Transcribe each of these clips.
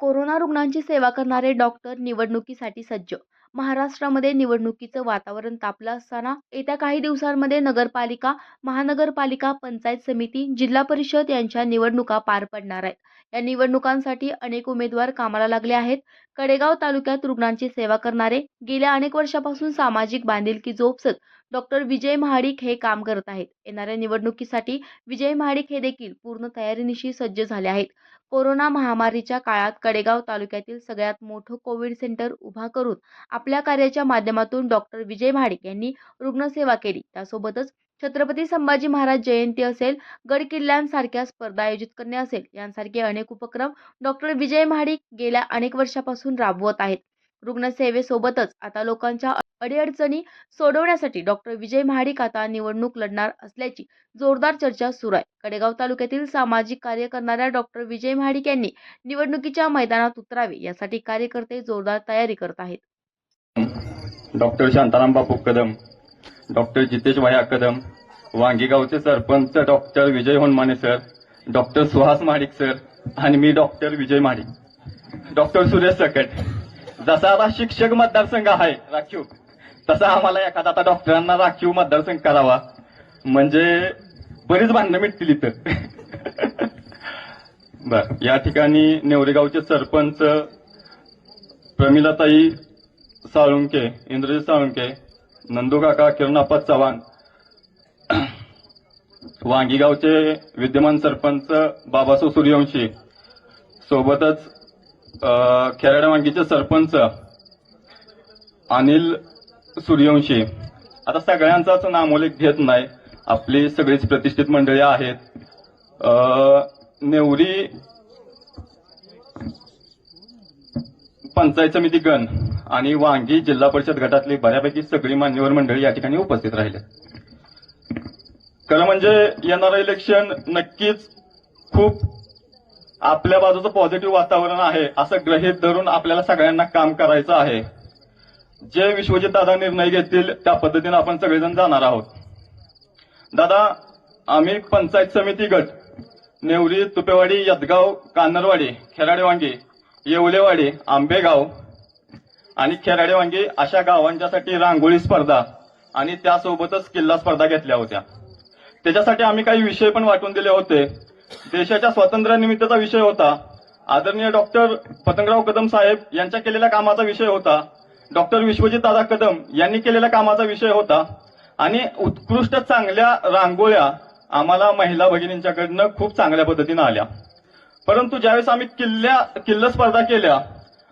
Corona रुग्णांची सेवा करणारे डॉक्टर निवडणुकीसाठी सज्ज. महाराष्ट्रामध्ये निवडणुकीचं वातावरण तापलं असताना येत्या काही दिवसांमध्ये नगरपालिका महानगरपालिका पंचायत समिती जिल्हा परिषद यांच्या निवडणुका पार पडणार आहेत. या निवडणुकांसाठी अनेक उमेदवार कामाला लागले आहेत. कडेगाव तालुक्यात रुग्णांची सेवा करणारे गेल्या अनेक वर्षापासून सामाजिक बांधिलकी जोपसत डॉक्टर विजय महाडिक हे काम करत आहेत. येणाऱ्या निवडणुकीसाठी विजय महाडिक हे देखील पूर्ण तयारीनिशी सज्ज झाले आहेत. कोरोना महामारीच्या काळात कडेगाव तालुक्यातील सगळ्यात मोठं कोविड सेंटर उभा करून आपल्या कार्याच्या माध्यमातून डॉक्टर विजय महाडिक यांनी रुग्णसेवा केली. त्यासोबतच छत्रपती संभाजी महाराज जयंती असेल गड किल्ल्यांसारख्या स्पर्धा आयोजित करणे असेल यांसारखे अनेक उपक्रम डॉक्टर विजय महाडिक गेल्या अनेक वर्षापासून राबवत आहेत. रुग्णसेवेसोबतच आता लोकांच्या अडीअडचणी सोडवण्यासाठी डॉक्टर विजय महाडिक आता निवडणूक लढणार असल्याची जोरदार चर्चा सुरू आहे. कडेगाव तालुक्यातील सामाजिक कार्य करणाऱ्या डॉक्टर विजय महाडिक यांनी निवडणुकीच्या मैदानात उतरावे यासाठी कार्यकर्ते जोरदार तयारी करत आहेत. Doctor Shantaram Bapu Kadam doctor Jitesh Bhaya Kadam वांगीगावचे sarpanch doctor Vijay Honmane sir doctor Suhas Mahadik sir आणि मी डॉक्टर विजय महाडिक. डॉक्टर सुरेश सकट. जसा आता शिक्षक मतदारसंघ आहे राखीव. तसा आम्हाला एखादा आता डॉक्टरांना राखीव मतदारसंघ करावा. म्हणजे बरीच भांडणं मिटतील इथं. बर या ठिकाणी नेवरेगावचे सरपंच प्रमिलाताई साळुंके इंद्रजित साळुंके नंदू काका किरणाप्पा चव्हाण वांगीगावचे विद्यमान सरपंच बाबासो सूर्यवंशी सोबतच खेराडा वांगीचे सरपंच अनिल सूर्यवंशी. आता सगळ्यांचाच नामोलेख घेत नाही. आपली सगळीच प्रतिष्ठित मंडळी आहेत. नेवरी पंचायत समिती गण आणि वांगी जिल्हा परिषद गटातली बऱ्यापैकी सगळी मान्यवर मंडळी या ठिकाणी उपस्थित राहिले खरं म्हणजे येणारं इलेक्शन नक्कीच खूप आपल्या बाजूचं पॉझिटिव्ह वातावरण आहे असं गृहीत धरून आपल्याला सगळ्यांना काम करायचं आहे. जे विश्वजित दादा निर्णय घेतील त्या पद्धतीने आपण सगळेजण जाणार आहोत. दादा आम्ही पंचायत समिती गट नेवरी तुपेवाडी यदगाव कान्नरवाडी खेराडेवांगी येवलेवाडी आंबेगाव आणि खेराडेवांगी अशा गावांच्यासाठी रांगोळी स्पर्धा आणि त्यासोबतच किल्ला स्पर्धा घेतल्या होत्या. त्याच्यासाठी आम्ही काही विषय पण वाटून दिले होते. देशाच्या स्वातंत्र्यानिमित्तचा विषय होता. आदरणीय डॉक्टर पतंगराव कदम साहेब यांच्या केलेल्या कामाचा विषय होता. डॉक्टर विश्वजित दादा कदम यांनी केलेल्या कामाचा विषय होता. आणि उत्कृष्ट चांगल्या रांगोळ्या आम्हाला महिला भगिनींच्याकडनं खूप चांगल्या पद्धतीनं आल्या. परंतु ज्यावेळेस आम्ही किल्ल्या किल्ला स्पर्धा केल्या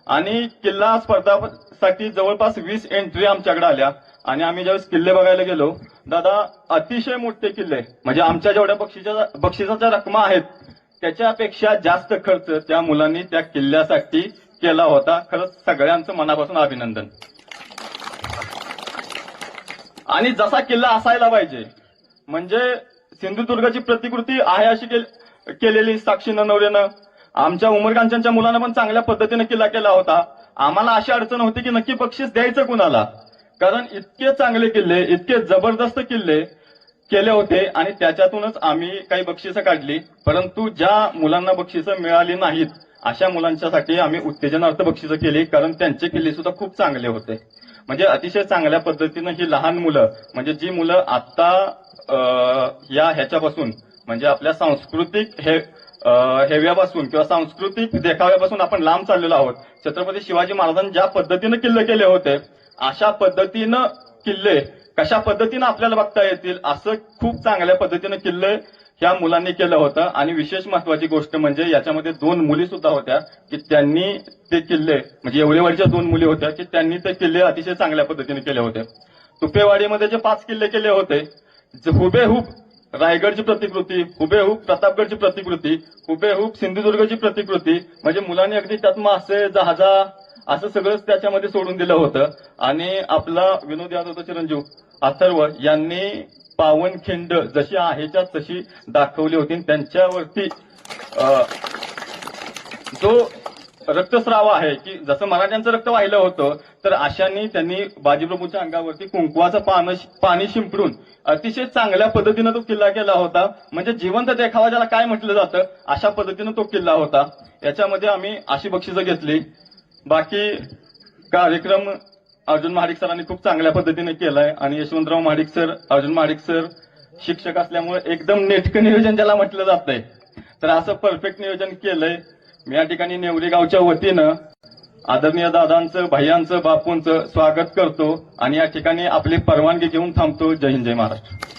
आणि किल्ला स्पर्धासाठी जवळपास वीस एंट्री आमच्याकडे आल्या आणि आम्ही ज्यावेळेस किल्ले बघायला गेलो दादा अतिशय मोठे किल्ले. म्हणजे आमच्या जेवढ्या बक्षिसाच्या बक्षिसाच्या रकमा आहेत त्याच्यापेक्षा जास्त खर्च त्या मुलांनी त्या किल्ल्यासाठी केला होता. खरंच सगळ्यांचं मनापासून अभिनंदन. आणि जसा किल्ला असायला पाहिजे म्हणजे सिंधुदुर्गची प्रतिकृती आहे अशी केलेली साक्षी नवरेनं आमच्या उमरकांच्या मुलांना पण चांगल्या पद्धतीने किल्ला केला होता. आम्हाला अशी अडचण होती की नक्की बक्षीस द्यायचं कुणाला? कारण इतके चांगले किल्ले इतके जबरदस्त किल्ले केले होते आणि त्याच्यातूनच आम्ही काही बक्षिसं काढली. परंतु ज्या मुलांना बक्षिसं मिळाली नाहीत अशा मुलांच्यासाठी आम्ही उत्तेजनार्थ बक्षिसं केली कारण त्यांचे किल्ले सुद्धा खूप चांगले होते. म्हणजे अतिशय चांगल्या पद्धतीनं ही लहान मुलं म्हणजे जी मुलं आता या ह्याच्यापासून म्हणजे आपल्या सांस्कृतिक हे हेव्यापासून किंवा सांस्कृतिक देखाव्यापासून आपण लांब चाललेलो आहोत. छत्रपती शिवाजी महाराजांनी ज्या पद्धतीनं किल्ले केले होते अशा पद्धतीनं किल्ले कशा पद्धतीनं आपल्याला बघता येतील असं खूप चांगल्या पद्धतीनं किल्ले ह्या मुलांनी केलं होतं. आणि विशेष महत्वाची गोष्ट म्हणजे याच्यामध्ये दोन मुली सुद्धा होत्या की त्यांनी ते किल्ले म्हणजे एवढे एवढेवाडीच्या दोन मुली होत्या की त्यांनी ते किल्ले अतिशय चांगल्या पद्धतीने केले होते. तुपेवाडीमध्ये जे पाच किल्ले केले होते हुबेहूब रायगडची प्रतिकृती हुबेहूब प्रतापगडची प्रतिकृती हुबेहूब सिंधुदुर्गची प्रतिकृती म्हणजे मुलांनी अगदी त्यात मासे जहाजा असं सगळंच त्याच्यामध्ये सोडून दिलं होतं. आणि आपला विनोद यादवचा चिरंजीव अथर्व यांनी पावनखिंड जशी आहेच्या तशी दाखवली होती. त्यांच्यावरती अं, जो रक्तस्राव आहे की जसं मराठ्यांचं रक्त वाहिलं होतं तर अशांनी त्यांनी बाजीप्रभूच्या अंगावरती कुंकवाचं पान पाणी शिंपडून अतिशय चांगल्या पद्धतीनं तो किल्ला केला होता. म्हणजे जिवंत देखावा ज्याला काय म्हटलं जातं अशा पद्धतीनं तो किल्ला होता. याच्यामध्ये आम्ही अशी बक्षिसं घेतली. बाकी कार्यक्रम अर्जुन महाडिक सरांनी खूप चांगल्या पद्धतीने केलाय आणि यशवंतराव महाडिक सर अर्जुन महाडिक सर शिक्षक असल्यामुळे एकदम नेटकं नियोजन ज्याला म्हटलं जातंय. तर असं परफेक्ट नियोजन केलंय. मी या ठिकाणी नेवरी गावच्या वतीनं आदरणीय दादांचं भैयांचं बापूंचं स्वागत करतो आणि या ठिकाणी आपली परवानगी घेऊन थांबतो. जय हिंद जय महाराष्ट्र.